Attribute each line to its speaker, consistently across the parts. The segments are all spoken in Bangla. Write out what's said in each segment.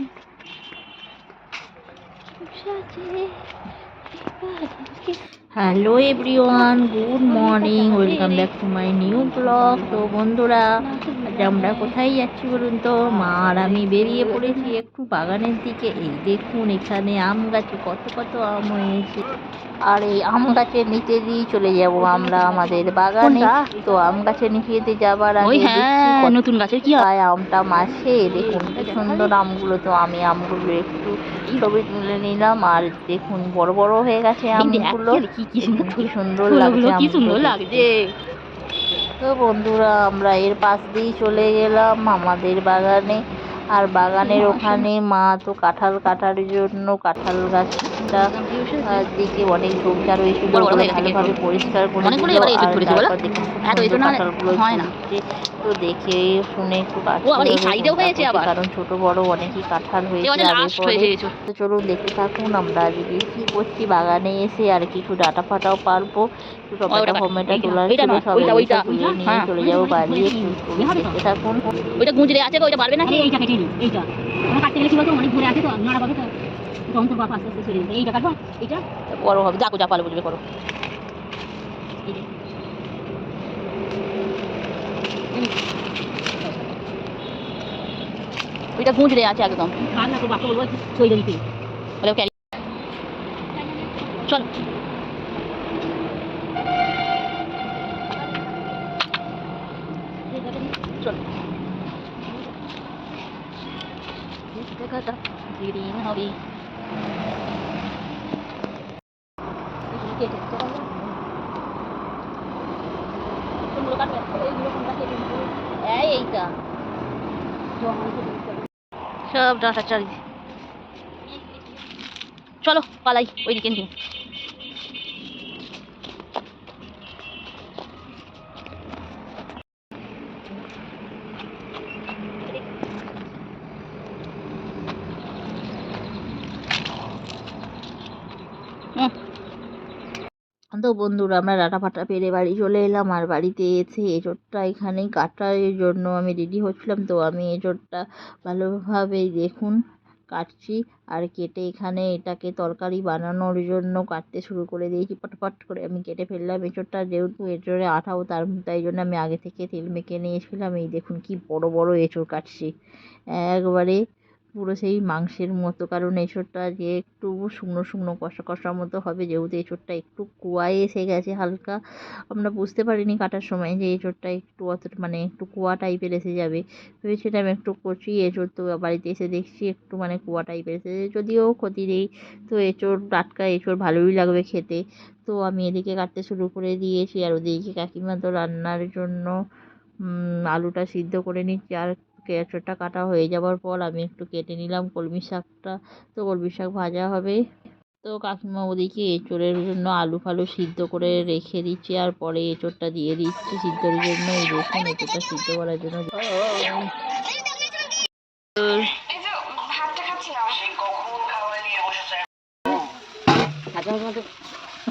Speaker 1: 여보시야 지, 이? Hello everyone good morning welcome back to my new blog তো বন্ধুরা আজ আমরা কোথায় যাচ্ছি বলুন তো? মা আর আমি বেরিয়ে পড়েছি একটু বাগানের দিকে। এই দেখুন এখানে আম গাছে কত কত আম হয়েছে। আর এই আম গাছের নিচে দিয়ে চলে যাব আমরা আমাদের বাগানে। তো আম গাছের নিচে দিয়ে যাবার আগে দেখছি
Speaker 2: হ্যাঁ নতুন গাছের কি হয়
Speaker 1: আমটা মাসে। দেখুন কি সুন্দর আমগুলো তো আমি আমগুলো একটু ছবি তুলে নিলাম। আর দেখুন বড় বড় হয়ে গেছে আমগুলো।
Speaker 2: কি কি সুন্দর
Speaker 1: কি সুন্দর লাগছে
Speaker 2: কি সুন্দর লাগছে।
Speaker 1: তো বন্ধুরা আমরা এর পাশ দিয়েই চলে গেলাম আমাদের বাগানে। আর বাগানের ওখানে মা তো কাঁঠাল কাটার জন্য কাঁঠাল গাছটা আহ, দিকে অনেক ওগুলো
Speaker 2: হয়ে
Speaker 1: ভালোভাবে পরিষ্কার করে দিল আর
Speaker 2: ধরেছে বলো?
Speaker 1: দেখুন খুব
Speaker 2: এত এসে
Speaker 1: সুন্দর
Speaker 2: না হলে
Speaker 1: কাঁঠালগুলো
Speaker 2: হয় না।
Speaker 1: ঝুলছে। তো দেখে শুনে
Speaker 2: খুব
Speaker 1: কারণ ছোট বড় অনেকই কাঁঠাল হয়েছে চলুন দেখতে থাকুন আমরা আজকে কি করছি বাগানে এসে আর কিছু ডাটা ফাটাও পারব। একটু টমেটো ফমেটো তুলে নিয়ে
Speaker 2: হ্যাঁ।
Speaker 1: চলে যাব বাড়ি একটু দেখতে থাকুন।
Speaker 2: ওইটা গুঁজরে আছে তো ওইটা পারবে না কি
Speaker 3: এইটা কেটে এইটা। আমরা কাটতে গেলে কি বলতো? অনেক ঘুরে আছে তো নাড়া পাবে তো। এটা বাপ আস্তে আস্তে সরিয়ে এইটা কাটবো এইটা
Speaker 2: বড় হবে। যাকো যা পারলে বুঝবে করো। ওইটা গুঁজরে আছে একদম।
Speaker 3: কার তো বাপকে বলব সরিয়ে দিতে
Speaker 2: বলে ক্যারি চল। চল। এই এইটা সব ডাটা চারি চলো পালাই ওইদিকে নিয়ে।
Speaker 1: তো বন্ধুরা, আমরা ডাটা ফাটা পেরে বাড়ি চলে এলাম আর বাড়িতে এসে এঁচোড়টা এখানেই কাটার জন্য আমি রেডি হচ্ছিলাম। তো আমি এঁচোড়টা ভালোভাবে দেখুন, কাটছি আর কেটে এখানে এটাকে তরকারি বানানোর জন্য কাটতে শুরু করে দিয়েছি। পটপট করে আমি কেটে ফেললাম এঁচোড়টা যেহেতু এঁচোড়ে আঠাও তার, তাই জন্য আমি আগে থেকে তেল মেখে নিয়েছিলাম। এই দেখুন কি বড় বড় এঁচোড় কাটছি। একবারে পুরো সেই মাংসের মতো। কারণ এঁচোড়টা যে একটু শুকনো শুকনো কষা কষার মতো হবে, যেহেতু এঁচোড়টা একটু কুয়ায় এসে গেছে হালকা, আমরা বুঝতে পারিনি কাটার সময় যে এঁচোড়টা একটু অত মানে একটু কুয়া টাইপের এসে যাবে। ভেবেছিলাম একটু কচি এঁচোড় তো বাড়িতে এসে দেখছি একটু মানে কুয়া টাইপের এসে যদিও ক্ষতি নেই, তো এঁচোড়, টাটকা এঁচোড় ভালোই লাগবে খেতে। তো আমি এদিকে কাটতে শুরু করে দিয়েছি, আর ওদিকে কাকিমা তো রান্নার জন্য আলুটা সিদ্ধ করে নিচ্ছি। আর এঁচোড়টা কাটা হয়ে যাওয়ার পর আমি একটু কেটে নিলাম কলমি শাকটা। তো কলমি শাক ভাজা হবে। তো কাকিমা ওদিকে এঁচোড়ের জন্য আলু ফালু সিদ্ধ করে রেখে দিচ্ছি আর পরে এঁচোড়টা দিয়ে দিচ্ছি সিদ্ধর জন্য। এই দেখুন, এঁচোড়টা সিদ্ধ করার জন্য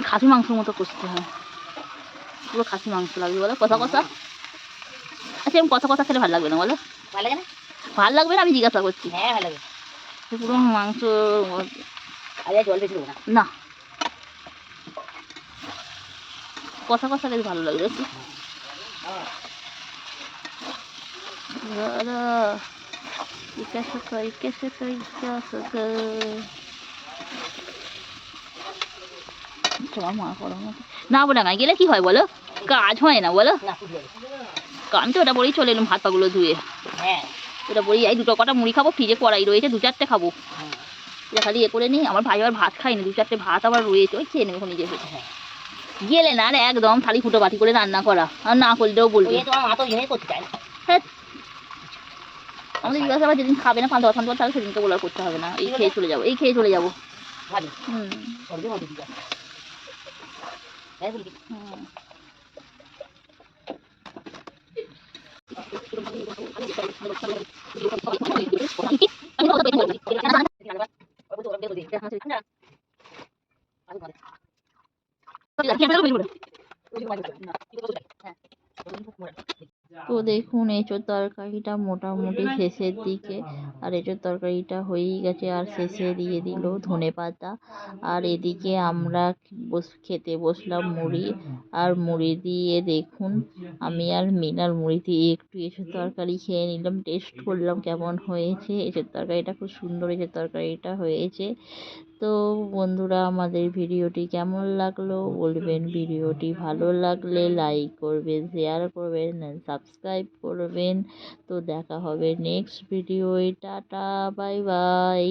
Speaker 2: খাসি মাংসের মতো করতে হয়। পুরো খাসি মাংস লাগবে বলো কথা কথা আচ্ছা এরকম কথা কথা খেলে ভালো লাগবে না বলো?
Speaker 3: ভালো লাগে না?
Speaker 2: ভালো লাগবে না? আমি জিজ্ঞাসা করছি।
Speaker 3: হ্যাঁ ভালো লাগে।
Speaker 2: পুরো মাংস
Speaker 3: আরে জল বেশি না।
Speaker 2: না। কষা কষা বেশ ভালো লাগবে একটু জিজ্ঞাসা কর জিজ্ঞাসা কর না বলে না গেলে কি হয় বলো? কাজ হয় না বলো? আমি তো ওটা পরেই চলে এলাম হাত পাগুলো ধুয়ে।
Speaker 3: হ্যাঁ।
Speaker 2: ওটা পরেই এই দুটো কটা মুড়ি খাব ফ্রিজে কড়াই রয়েছে দু চারটে খাব।
Speaker 3: হুম।
Speaker 2: এটা খালি এ করে নিই আমার ভাই আবার ভাত খায়নি দু চারটে ভাত আবার রয়েছে ওই খেয়ে নেবে নিজে
Speaker 3: হ্যাঁ।
Speaker 2: গেলে না রে একদম থালি ফুটো বাটি করে রান্না করা আর না করলেও বলবে। হ্যাঁ। আমাদের জিজ্ঞাসা আবার যেদিন খাবে না পাঁচ দশ পাঁচ তাহলে সেদিনকে বলার করতে হবে না এই খেয়ে চলে যাব এই খেয়ে চলে যাব। হুম।
Speaker 3: হ্যাঁ
Speaker 1: তো দেখুন এঁচোড় তরকারিটা মোটামুটি শেষের দিকে, আর এঁচোর তরকারিটা হয়েই গেছে, আর শেষে দিয়ে দিল ধনে পাতা। আর এদিকে আমরা বস, খেতে বসলাম মুড়ি, আর মুড়ি দিয়ে দেখুন, আমি আর মিনার মুড়ি দিয়ে একটু এঁচোর তরকারি খেয়ে নিলাম টেস্ট করলাম কেমন হয়েছে। এঁচোর তরকারিটা খুব সুন্দর এঁচোর তরকারিটা হয়েছে। তো বন্ধুরা, আমাদের ভিডিওটি কেমন লাগল বলবেন। ভিডিওটি ভালো লাগলে লাইক করবেন শেয়ার করবেন সাবস্ক্রাইব করবেন। তো দেখা হবে next video tata bye bye